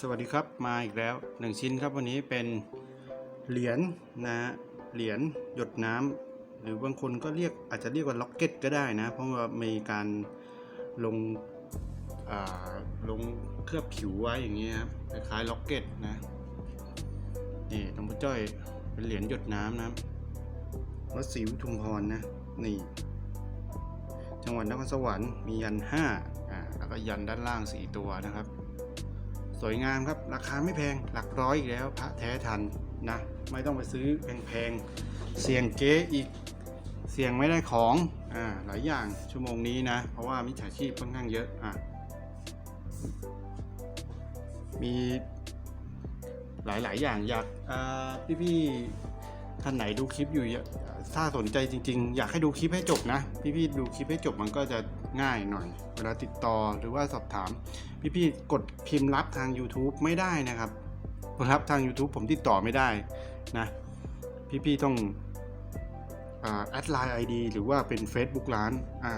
สวัสดีครับมาอีกแล้วหนึ่งชิ้นครับวันนี้เป็นเหรียญนะเหรียญหยดน้ำหรือบางคนก็เรียกอาจจะเรียกว่าล็อกเก็ตก็ได้นะ เพราะว่ามีการลงอ่าลงเคลือบผิวไว้อย่างเงี้ยครับคล้ายล็อกเก็ตนะนี่หลวงพ่อจ้อยเป็นเหรียญหยดน้ำนะวัดศรีอุทุมพรนะนี่จังหวัดนครสวรรค์มียัน5อ่าแล้วก็ยันด้านล่าง 4 ตัวนะครับ วยงามครับ ราคาไม่แพงหลักร้อยอีกแล้วพระแท้ทันนะ ไม่ต้องไปซื้อแพงๆ เสี่ยงเก๊อีกเสี่ยงไม่ได้ของอ่าหลายอย่างชั่วโมงนี้นะ เพราะว่ามิจฉาชีพค่อนข้างเยอะอะมีหลายๆ อย่างอยากอ่าพี่ๆท่านไหนดูคลิปอยู่ถ้าสนใจจริง ๆ อยากให้ดูคลิปให้จบนะ พี่ๆดูคลิปให้จบมันก็จะ ง่ายหน่อย เวลาติดต่อหรือว่าสอบถาม พี่ๆกดพิมพ์รับทาง YouTube ไม่ได้นะครับรับทาง YouTube ผมติดต่อไม่ได้นะพี่ๆต้องแอดไลน์ ID หรือว่าเป็น Facebook ร้านอ่า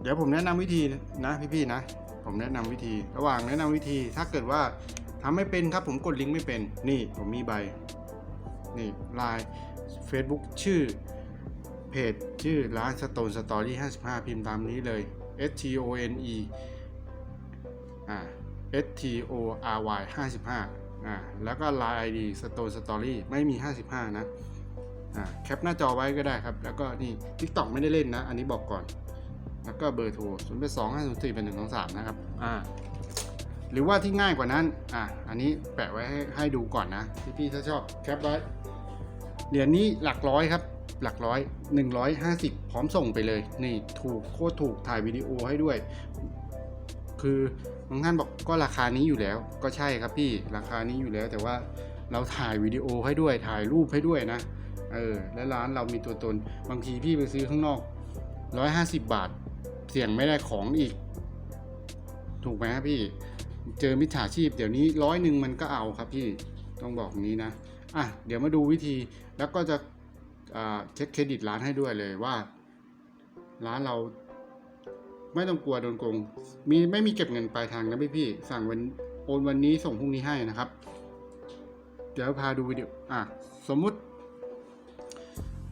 เดี๋ยวผมแนะนำวิธีนะพี่ๆนะ ผมแนะนำวิธี ระหว่างแนะนำวิธีถ้าเกิดว่าทำไม่เป็นครับ ผมกดลิงก์ไม่เป็น นี่ผมมีใบ นี่ไลน์ Facebook ชื่อ เพจชื่อร้าน Stone Story 55 พิมพ์ตามนี้เลย S T O N E อ่า S T O R Y 55อ่าแล้วก็ Line ID Stone Story ไม่มี 55 นะอ่าแคปหน้าจอไว้ก็ได้ครับ แล้วก็นี่ TikTok ไม่ได้เล่นนะ อันนี้บอกก่อน แล้วก็เบอร์โทร0 8 2 5 0 4 1 2 3 นะครับอ่าหรือว่าที่ง่ายกว่านั้น อ่าอันนี้แปะไว้ให้ให้ดูก่อนนะ พี่ๆถ้าชอบแคปไว้เหรียญนี้หลักร้อยครับ หลักร้อย 150 พร้อมส่งไปเลย นี่ถูกโคตรถูกถ่ายวิดีโอให้ด้วย คือบางท่านบอกก็ราคานี้อยู่แล้ว ก็ใช่ครับพี่ราคานี้อยู่แล้วแต่ว่าเราถ่ายวิดีโอให้ด้วยถ่ายรูปให้ด้วยนะเออและร้านเรามีตัวตนบางทีพี่ไปซื้อข้างนอก 150 บาท เสี่ยงไม่ได้ของอีก ถูกไหมครับพี่ เจอมิจฉาชีพ เดี๋ยวนี้ร้อยหนึ่งมันก็เอาครับพี่ต้องบอกอย่างนี้นะอะเดี๋ยวมาดูวิธีแล้วก็จะ เช็คเครดิตร้านให้ด้วยเลยว่า ร้านเราไม่ต้องกลัวโดนโกง มีไม่มีเก็บเงินปลายทางนะพี่พี่สั่งวันโอนวันนี้ส่งพรุ่งนี้ให้นะครับ เดี๋ยวพาดูวิดีโออะสมมุติ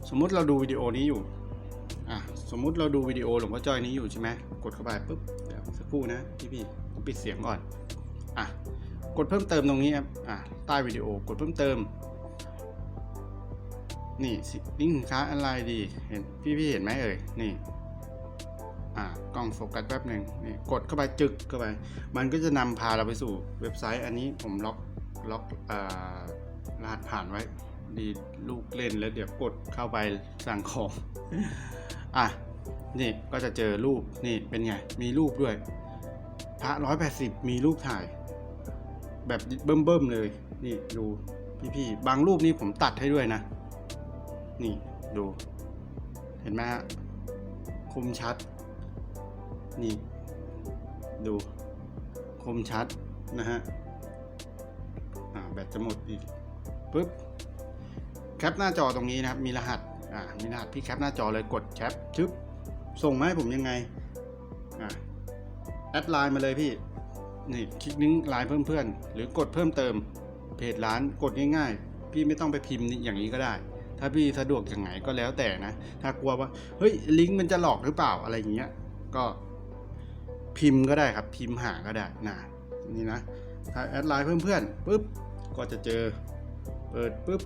สมมุติเราดูวิดีโอนี้อยู่อะสมมุติเราดูวิดีโอหลวงพ่อจ้อยนี้อยู่ใช่ไหมกดเข้าไปปุ๊บเดี๋ยวสักครู่นะพี่พี่ปิดเสียงก่อนอะกดเพิ่มเติมตรงนี้ครับอะใต้วิดีโอกดเพิ่มเติม นี่สิลิงก์สินค้าอะไรดีเห็นพี่พี่เห็นไหมเอ่ยนี่อ่ากล้องโฟกัสแป๊บหนึ่งนี่กดเข้าไปจึกเข้าไป มันก็จะนำพาเราไปสู่เว็บไซต์อันนี้ผมล็อกล็อกอ่ารหัสผ่านไว้ ดีลูกเล่นแล้วเดี๋ยวกดเข้าไปสั่งของอะนี่ก็จะเจอรูปนี่เป็นไง มีรูปด้วยพระร้อยแปดสิบมีรูปถ่าย แบบเบิ่มๆเลย นี่ดูพี่ๆบางรูปนี่ผมตัดให้ด้วยนะ นี่ดู เห็นไหมฮะคมชัด นี่ ดู คมชัดนะฮะอ่าแบตจะหมดอีกปุ๊บแคปหน้าจอตรงนี้นะครับ มีรหัสอ่ามีรหัสพี่แคปหน้าจอเลยกดแคปชึบส่งมาให้ผมยังไงอ่าแอดไลน์มาเลยพี่นี่คลิกลิงไลน์เพิ่มเพื่อนหรือกดเพิ่มเติมเพจร้านกดง่ายๆ พี่ไม่ต้องไปพิมพ์อย่างนี้ก็ได้ ถ้าพี่สะดวกอย่างไงก็แล้วแต่นะ ถ้ากลัวว่า เฮ้ย ลิงก์มันจะหลอกหรือเปล่าอะไรอย่างเงี้ย ก็พิมพ์ก็ได้ครับ พิมพ์หาก็ได้นะนี่นะ ถ้าแอดไลน์เพื่อนๆปุ๊บ ก็จะเจอ เปิดปุ๊บ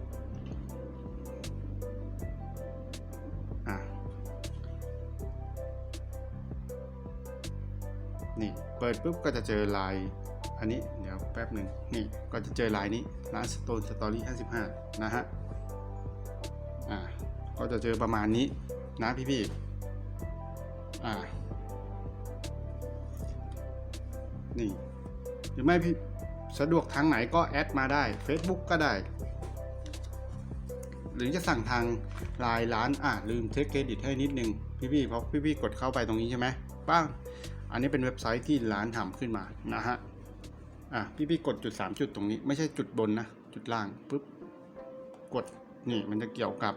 นี่เปิดปุ๊บก็จะเจอไลน์อันนี้เดี๋ยวแป๊บหนึ่งนี่ก็จะเจอไลน์นี้ร้านสโตนสตอรี่55 นะฮะ ก็จะเจอประมาณนี้นะพี่ๆอ่า นี่ หรือไม่พี่สะดวกทางไหนก็แอดมาได้ Facebook ก็ได้ หรือจะสั่งทางไลน์ร้าน อ่าลืมเทคเครดิตให้นิดนึง พี่ๆเพราะพี่ๆกดเข้าไปตรงนี้ใช่ไหมป้างอันนี้เป็นเว็บไซต์ที่ร้านทำขึ้นมานะฮะ อะพี่ๆกดจุด 3 จุดตรงนี้ ไม่ใช่จุดบนนะ จุดล่างปุ๊บ กด นี่มันจะเกี่ยวกับ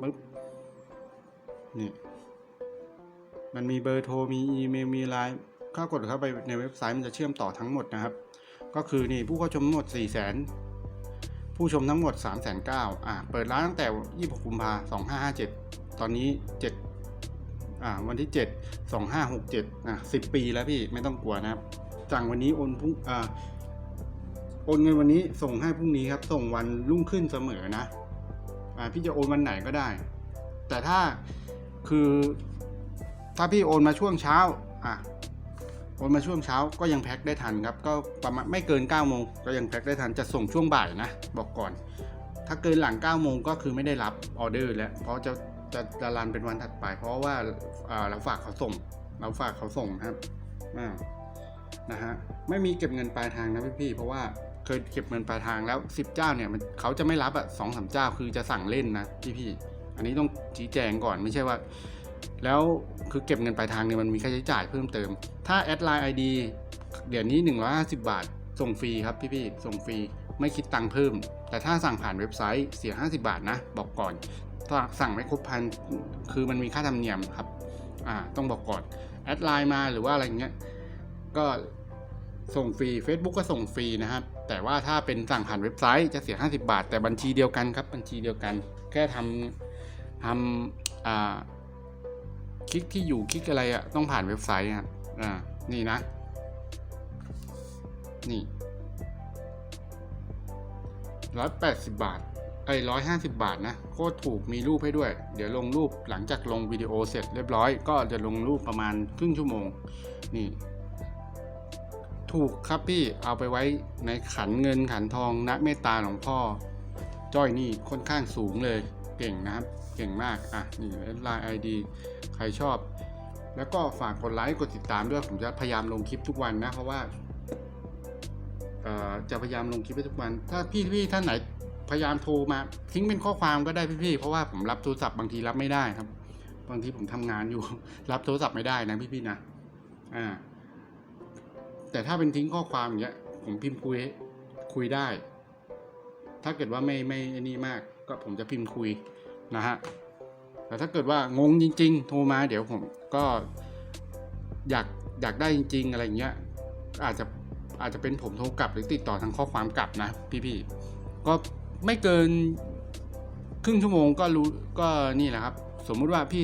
ปุ๊บนี่มันมีเบอร์โทร มีอีเมล มีไลน์ถ้ากดเข้าไปในเว็บไซต์มันจะเชื่อมต่อทั้งหมดนะครับ ก็คือนี่ผู้เข้าชมทั้งหมด 4 0 0 0 0 0 ผู้ชมทั้งหมด 3 9 0 0 0อ่าเปิดร้านตั้งแต่ 26 กุมภา2557 ตอนนี้ 7 อ่า วันที่ 7 2567 อะ 10 ปีแล้วพี่ ไม่ต้องกลัวนะครับสั่งวันนี้โอนพุ่งอ่า โอนเงินวันนี้ส่งให้พรุ่งนี้ครับ ส่งวันรุ่งขึ้นเสมอนะ พี่จะโอนวันไหนก็ได้ แต่ถ้าคือถ้าพี่โอนมาช่วงเช้าอะโอนมาช่วงเช้าก็ยังแพ็คได้ทันครับ ก็ประมาณไม่เกิน9ก้าโมงก็ยังแพ็คได้ทันจะส่งช่วงบ่ายนะ บอกก่อน ถ้าเกินหลัง9ก้าโมงก็คือไม่ได้รับออเดอร์แล้วเพราะจะจะจะรันเป็นวันถัดไป เพราะว่าเราฝากเขาส่ง เราฝากเขาส่งครับอ่านะฮะไม่มีเก็บเงินปลายทางนะพี่ๆเพราะว่า เคยเก็บเงินปลายทางแล้ว10เจ้าเนี่ยมันเขาจะไม่รับอะสองสามเจ้าคือจะสั่งเล่นนะพี่พี่อันนี้ต้องชี้แจงก่อนไม่ใช่ว่า แล้วคือเก็บเงินปลายทางเนี่ยมันมีค่าใช้จ่ายเพิ่มเติม ถ้าแอดไลน์ ID เดี๋ยวนี้ 150 บาท ส่งฟรีครับพี่ๆส่งฟรีไม่คิดตังค์เพิ่ม แต่ถ้าสั่งผ่านเว็บไซต์เสีย 50 บาทนะ บอกก่อนสั่งไม่ครบพันคือมันมีค่าธรรมเนียมครับอ่าต้องบอกก่อนแอดไลน์มาหรือว่าอะไรเงี้ยก็ส่งฟรี Facebook ก็ส่งฟรีนะครับ แต่ว่าถ้าเป็นสั่งผ่านเว็บไซต์จะเสีย 50 บาท แต่บัญชีเดียวกันครับ บัญชีเดียวกัน แค่ทำทำคลิกที่อยู่คลิกอะไรอะต้องผ่านเว็บไซต์ครับอ่านี่นะ นี่ร้อยแปดสิบบาทไอ้ร้อยห้าสิบาทนะโคตรถูกมีรูปให้ด้วย เดี๋ยวลงรูปหลังจากลงวิดีโอเสร็จเรียบร้อย ก็จะลงรูปประมาณครึ่งชั่วโมง นี่ ถูกครับพี่เอาไปไว้ในขันเงินขันทองณเมตตาหลวงพ่อ จ้อยนี่ค่อนข้างสูงเลยเก่งนะครับ เก่งมากอะนี่ไลน์ไอดีใครชอบ แล้วก็ฝากกดไลค์กดติดตามด้วยผมจะพยายามลงคลิปทุกวันนะ เพราะว่าจะพยายามลงคลิปทุกวัน ถ้าพี่พี่ท่านไหนพยายามโทรมาทิ้งเป็นข้อความก็ได้พี่พี่ๆเพราะว่าผมรับโทรศัพท์บางทีรับไม่ได้ครับ บางทีผมทำงานอยู่ รับโทรศัพท์ไม่ได้นะพี่พี่ๆนะอ่า แต่ถ้าเป็นทิ้งข้อความอย่างเงี้ย ผมพิมพ์คุยคุยได้ ถ้าเกิดว่าไม่ไม่ไอ้นี่มาก ก็ผมจะพิมพ์คุยนะฮะแต่ถ้าเกิดว่างงจริง ๆ โทรมาเดี๋ยวผมก็อยากอยากได้จริง ๆ อะไรเงี้ยอาจจะอาจจะเป็นผมโทรกลับหรือติดต่อทางข้อความกลับนะ พี่ๆก็ไม่เกินครึ่งชั่วโมงก็รู้ก็นี่แหละครับ สมมุติว่าพี่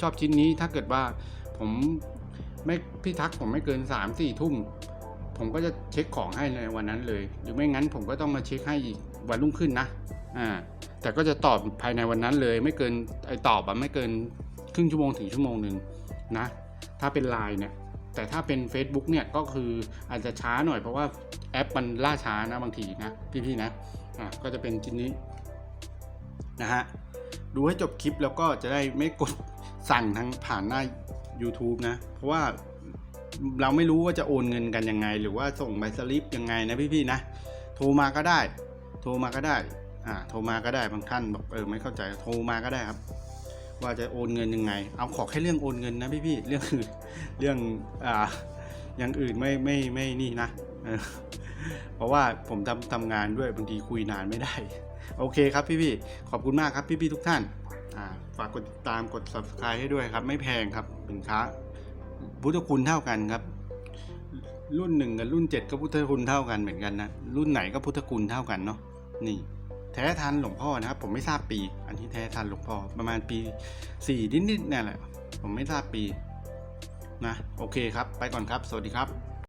ชอบชิ้นนี้ถ้าเกิดว่าผม ไม่พี่ทักผมไม่เกินสามสี่ทุ่มผมก็จะเช็คของให้ในวันนั้นเลย หรือไม่งั้นผมก็ต้องมาเช็คให้อีกวันรุ่งขึ้นนะอ่าแต่ก็จะตอบภายในวันนั้นเลย ไม่เกินไอตอบอะไม่เกินครึ่งชั่วโมงถึงชั่วโมงหนึ่งนะถ้าเป็นไลน์เนี่ยแต่ถ้าเป็น Facebook เนี่ยก็คืออาจจะช้าหน่อยเพราะว่าแอปมันล่าช้านะบางทีนะพี่ๆนะอะก็จะเป็นชิ้นนี้นะฮะดูให้จบคลิปแล้วก็จะได้ไม่กดสั่งทางผ่านหน้า YouTube นะ เพราะว่าเราไม่รู้ว่าจะโอนเงินกันยังไง หรือว่าส่งใบสลิปยังไงนะพี่ๆนะ โทรมาก็ได้ โทรมาก็ได้อ่าโทรมาก็ได้บางท่านบอกเออไม่เข้าใจโทรมาก็ได้ครับ ว่าจะโอนเงินยังไง เอาขอแค่เรื่องโอนเงินนะพี่พี่ๆเรื่องอื่นเรื่องอ่าอย่างอื่นไม่ไม่ไม่นี่นะเพราะว่าผมทำทำงานด้วยบางทีคุยนานไม่ได้ โอเคครับพี่พี่ๆขอบคุณมากครับพี่พี่ๆทุกท่าน ฝากกดติดตามกด subscribe ให้ด้วยครับ ไม่แพงครับสินค้าพุทธคุณเท่ากันครับ รุ่นหนึ่งกับรุ่นเจ็ดก็พุทธคุณเท่ากันเหมือนกันนะ รุ่นไหนก็พุทธคุณเท่ากันเนาะนี่ แท้ทันหลวงพ่อนะครับ ผมไม่ทราบปี อันที่แท้ทันหลวงพ่อประมาณปีสี่นิดๆเนี่ยแหละ ผมไม่ทราบปีนะโอเคครับ ไปก่อนครับ สวัสดีครับ